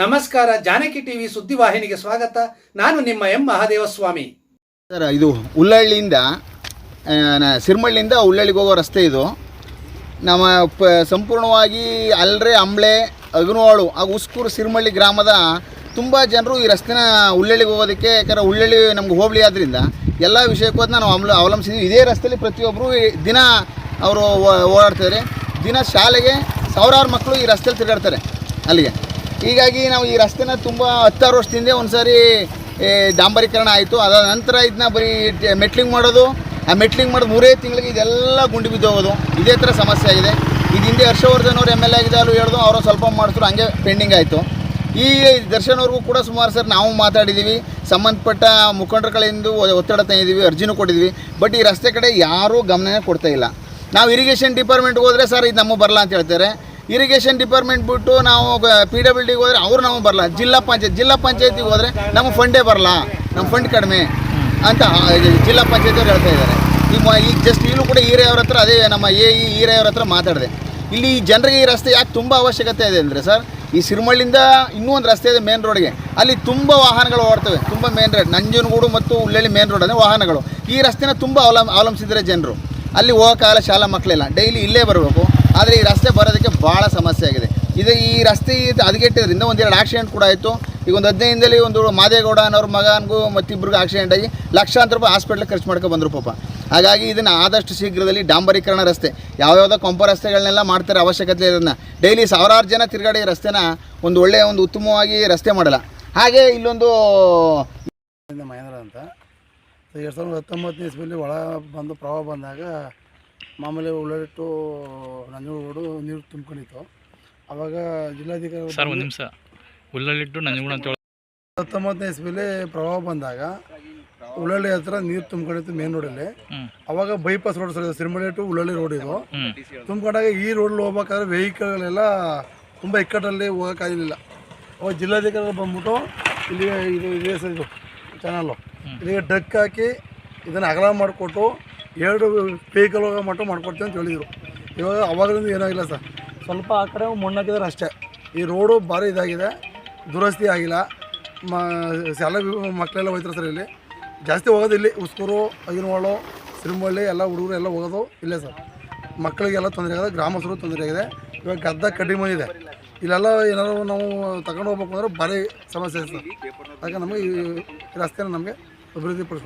ನಮಸ್ಕಾರ, ಜಾನಕಿ ಟಿವಿ ಸುದ್ದಿವಾಹಿನಿಗೆ ಸ್ವಾಗತ. ನಾನು ನಿಮ್ಮ ಎಂ. ಮಹಾದೇವಸ್ವಾಮಿ. ಸರ್, ಇದು ಉಳ್ಳಹಳ್ಳಿಯಿಂದ ಸಿರ್ಮಳ್ಳಿಯಿಂದ ಉಳ್ಳಹಳ್ಳಿಗೆ ಹೋಗೋ ರಸ್ತೆ ಇದು. ನಮ್ಮ ಪ, ಸಂಪೂರ್ಣವಾಗಿ ಅಲ್ರೆ, ಅಂಬ್ಳೆ ಅಗನವಾಳು ಹಾಗೂ ಉಸ್ಕೂರು ಸಿರ್ಮಳ್ಳಿ ಗ್ರಾಮದ ತುಂಬ ಜನರು ಈ ರಸ್ತೆನ ಉಳ್ಳಳ್ಳಿಗೆ ಹೋಗೋದಕ್ಕೆ, ಯಾಕಂದರೆ ಉಳ್ಳಳ್ಳಿ ನಮ್ಗೆ ಹೋಬಳಿ ಆದ್ದರಿಂದ ಎಲ್ಲ ವಿಷಯಕ್ಕೂ ಅದನ್ನ ನಾವು ಅವಲ ಅವಲಂಬಿಸಿದ್ದೀವಿ ಇದೇ ರಸ್ತೆಯಲ್ಲಿ ಪ್ರತಿಯೊಬ್ಬರು ದಿನ ಅವರು ಓಡಾಡ್ತಾರೆ ದಿನ ಶಾಲೆಗೆ ಸಾವಿರಾರು ಮಕ್ಕಳು ಈ ರಸ್ತೆಯಲ್ಲಿ ತಿರುಗಾಡ್ತಾರೆ ಅಲ್ಲಿಗೆ. ಹೀಗಾಗಿ ನಾವು ಈ ರಸ್ತೆನ ತುಂಬ ಹತ್ತಾರು ವರ್ಷದಿಂದ ಒಂದು ಸಾರಿ ಡಾಂಬರೀಕರಣ ಆಯಿತು. ಅದಾದ ನಂತರ ಇದನ್ನ ಬರೀ ಮೆಟ್ಲಿಂಗ್ ಮಾಡೋದು. ಆ ಮೆಟ್ಲಿಂಗ್ ಮಾಡೋದು ಮೂರೇ ತಿಂಗಳಿಗೆ ಇದೆಲ್ಲ ಗುಂಡಿ ಬಿದ್ದು ಹೋಗೋದು ಇದೇ ಥರ ಸಮಸ್ಯೆ ಆಗಿದೆ. ಇದು ಹಿಂದೆ ಹರ್ಷವರ್ಧನ್ ಅವರು ಎಂ ಎಲ್ ಎ ಆಗಿದ್ದಾರು ಹೇಳ್ದು ಅವರು ಸ್ವಲ್ಪ ಮಾಡಿದ್ರು ಹಂಗೆ ಪೆಂಡಿಂಗ್ ಆಯಿತು. ಈ ದರ್ಶನ್ ಅವ್ರಿಗೂ ಕೂಡ ಸುಮಾರು ಸರ್ ನಾವು ಮಾತಾಡಿದ್ದೀವಿ ಸಂಬಂಧಪಟ್ಟ ಮುಖಂಡರ ಕಡೆಯಿಂದ ಒತ್ತಡ ತಂದಿದ್ದೀವಿ ಅರ್ಜಿನೂ ಕೊಟ್ಟಿದ್ವಿ. ಬಟ್ ಈ ರಸ್ತೆ ಕಡೆ ಯಾರೂ ಗಮನನೇ ಕೊಡ್ತಾ ಇಲ್ಲ. ನಾವು ಇರಿಗೇಷನ್ ಡಿಪಾರ್ಟ್ಮೆಂಟ್ಗೆ ಹೋದರೆ ಸರ್ ಇದು ನಮಗೆ ಬರಲ್ಲ ಅಂತ ಹೇಳ್ತಾರೆ. ಇರಿಗೇಷನ್ ಡಿಪಾರ್ಟ್ಮೆಂಟ್ ಬಿಟ್ಟು ನಾವು ಪಿ ಡಬ್ಲ್ಯೂ ಡಿಗೆ ಹೋದ್ರೆ ಅವ್ರು ನಮಗೆ ಬರಲ್ಲ ಜಿಲ್ಲಾ ಪಂಚಾಯತ್, ಜಿಲ್ಲಾ ಪಂಚಾಯತಿಗೆ ಹೋದರೆ ನಮಗೆ ಫಂಡೇ ಬರಲ್ಲ ನಮ್ಮ ಫಂಡ್ ಕಡಿಮೆ ಅಂತ ಜಿಲ್ಲಾ ಪಂಚಾಯತಿಯವ್ರು ಹೇಳ್ತಾ ಇದ್ದಾರೆ ಈ ಮ ಈಗ ಜಸ್ಟ್ ಇಲ್ಲೂ ಕೂಡ ಈರೆಯವ್ರ ಹತ್ರ ಅದೇ ನಮ್ಮ ಎ ಇ ಈರೆಯವ್ರ ಹತ್ರ ಮಾತಾಡಿದೆ. ಇಲ್ಲಿ ಜನರಿಗೆ ಈ ರಸ್ತೆ ಯಾಕೆ ತುಂಬ ಅವಶ್ಯಕತೆ ಇದೆ ಅಂದರೆ ಸರ್, ಈ ಸಿರಿಮಳ್ಳಿಂದ ಇನ್ನೂ ಒಂದು ರಸ್ತೆ ಇದೆ ಮೇನ್ ರೋಡ್ಗೆ ಅಲ್ಲಿ ತುಂಬ ವಾಹನಗಳು ಓಡ್ತವೆ, ತುಂಬ ಮೇನ್ ರೋಡ್ ನಂಜನಗೂಡು ಮತ್ತು ಉಳ್ಳಳ್ಳಿ ಮೇನ್ ರೋಡ್ ಅಂದರೆ ವಾಹನಗಳು. ಈ ರಸ್ತೆನ ತುಂಬ ಅವಲಂ, ಅವಲಂಬಿಸಿದ್ದಾರೆ ಜನರು. ಅಲ್ಲಿ ಹೋಗೋಕ್ಕಾಗಲ್ಲ ಶಾಲಾ ಮಕ್ಕಳಿಲ್ಲ ಡೈಲಿ ಇಲ್ಲೇ ಬರಬೇಕು. ಆದರೆ ಈ ರಸ್ತೆ ಬರೋದಕ್ಕೆ ಭಾಳ ಸಮಸ್ಯೆ ಆಗಿದೆ. ಇದು ಈ ರಸ್ತೆ ಇದು ಹದಗೆಟ್ಟಿದ್ರಿಂದ ಒಂದೆರಡು ಆಕ್ಸಿಡೆಂಟ್ ಕೂಡ ಆಯಿತು. ಈಗ ಒಂದು ಹದಿನೈದರಲ್ಲಿ ಒಂದು ಮಾದೇಗೌಡ ಅನ್ನೋರ ಮಗನಿಗೂ ಮತ್ತಿಬ್ಬರಿಗೂ ಆಕ್ಸಿಡೆಂಟ್ ಆಗಿ ಲಕ್ಷಾಂತರ ರೂಪಾಯಿ ಹಾಸ್ಪಿಟ್ಲಿಗೆ ಖರ್ಚು ಮಾಡ್ಕೊಂಡು ಬಂದರು ಪಾಪ. ಹಾಗಾಗಿ ಇದನ್ನು ಆದಷ್ಟು ಶೀಘ್ರದಲ್ಲಿ ಡಾಂಬರೀಕರಣ ರಸ್ತೆ. ಯಾವ್ಯಾವುದೋ ಕೊಂಪ ರಸ್ತೆಗಳನ್ನೆಲ್ಲ ಮಾಡ್ತಾರೆ ಅವಶ್ಯಕತೆ ಇದನ್ನು ಡೈಲಿ ಸಾವಿರಾರು ಜನ ತಿರುಗಾಡಿ ರಸ್ತೆನ ಒಂದು ಒಳ್ಳೆಯ ಒಂದು ಉತ್ತಮವಾಗಿ ರಸ್ತೆ ಮಾಡಲ್ಲ. ಹಾಗೆ ಇಲ್ಲೊಂದು ಮಹೇಂದ್ರ ಅಂತ. ಎರಡು ಸಾವಿರದ ಹತ್ತೊಂಬತ್ತನೇ ಇಸ್ವಿಯಲ್ಲಿ ಒಳ ಬಂದು ಪ್ರವಾಹ ಬಂದಾಗ ಮಾಮೂಲಿ ಉಳ್ಳಿಟ್ಟು ನಂಜನಗೂಡು ನೀರು ತುಂಬ್ಕೊಂಡಿತ್ತು. ಅವಾಗ ಜಿಲ್ಲಾಧಿಕಾರಿ ಸರ್ ಒಂದು ನಿಮಿಷ. ನಂಜನಗೂಡು ಅಂತ ಹತ್ತೊಂಬತ್ತನೇ ಇಸ್ವಿಯಲ್ಲಿ ಪ್ರವಾಹ ಬಂದಾಗ ಉಳ್ಳಳ್ಳಿ ಹತ್ರ ನೀರು ತುಂಬ್ಕೊಂಡಿತ್ತು ಮೇನ್ ರೋಡಲ್ಲಿ ಅವಾಗ bypass road sir Sirimale to Ullalli road ಇದು. ತುಂಬ್ಕೊಂಡಾಗ ಈ ರೋಡಲ್ಲಿ ಹೋಗ್ಬೇಕಾದ್ರೆ ವೆಹಿಕಲ್ಗಳೆಲ್ಲ ತುಂಬ ಇಕ್ಕಟ್ಟಲ್ಲಿ ಹೋಗೋಕ್ಕಾಗಲಿಲ್ಲ ಅವಾಗ ಜಿಲ್ಲಾಧಿಕಾರಿ ಬಂದ್ಬಿಟ್ಟು ಇಲ್ಲಿ ಇದು ಇದೇ ಸರ್ ಇದು ಚಾನಲ್ಲು ಇಲ್ಲಿಗೆ ಡಕ್ ಹಾಕಿ ಇದನ್ನು ಅಗಲ ಮಾಡಿಕೊಟ್ಟು ಎರಡು ವೆಹಿಕಲ್ ಹೋಗೋ ಮಟ್ಟ ಮಾಡ್ಕೊಡ್ತೀವಿ ಅಂತ ಹೇಳಿದರು. ಇವಾಗ ಅವಾಗಲಿಂದ ಏನಾಗಿಲ್ಲ ಸರ್. ಸ್ವಲ್ಪ ಆ ಕಡೆ ಮಣ್ಣು ಹಾಕಿದ್ರೆ ಅಷ್ಟೇ. ಈ ರೋಡು ಭಾರಿ ಇದಾಗಿದೆ. ದುರಸ್ತಿ ಆಗಿಲ್ಲ. ಮ, ಶಾಲೆ ಮಕ್ಕಳೆಲ್ಲ ಹೋಯ್ತಾರೆ ಸರ್ ಇಲ್ಲಿ. ಜಾಸ್ತಿ ಹೋಗೋದು ಇಲ್ಲಿ. ಉಸ್ಕೂರು ಅಗಿನವಾಳು ಸಿರಿಮಳ್ಳಿ ಎಲ್ಲ ಹುಡುಗರು ಎಲ್ಲ ಹೋಗೋದು ಇಲ್ಲೇ ಸರ್. ಮಕ್ಕಳಿಗೆಲ್ಲ ತೊಂದರೆ ಆಗಿದೆ. ಗ್ರಾಮಸ್ಥರು ತೊಂದರೆ ಆಗಿದೆ. ಇವಾಗ ಗದ್ದ ಕಡ್ಡಿ ಇದೆ. ಇಲ್ಲೆಲ್ಲ ಏನಾದರೂ ನಾವು ತಗೊಂಡು ಹೋಗ್ಬೇಕು ಅಂದ್ರೆ ಭಾರಿ ಸಮಸ್ಯೆ ಸರ್. ಅದಕ್ಕೆ ನಮಗೆ ಈ ರಸ್ತೆನ ನಮಗೆ Obrigado por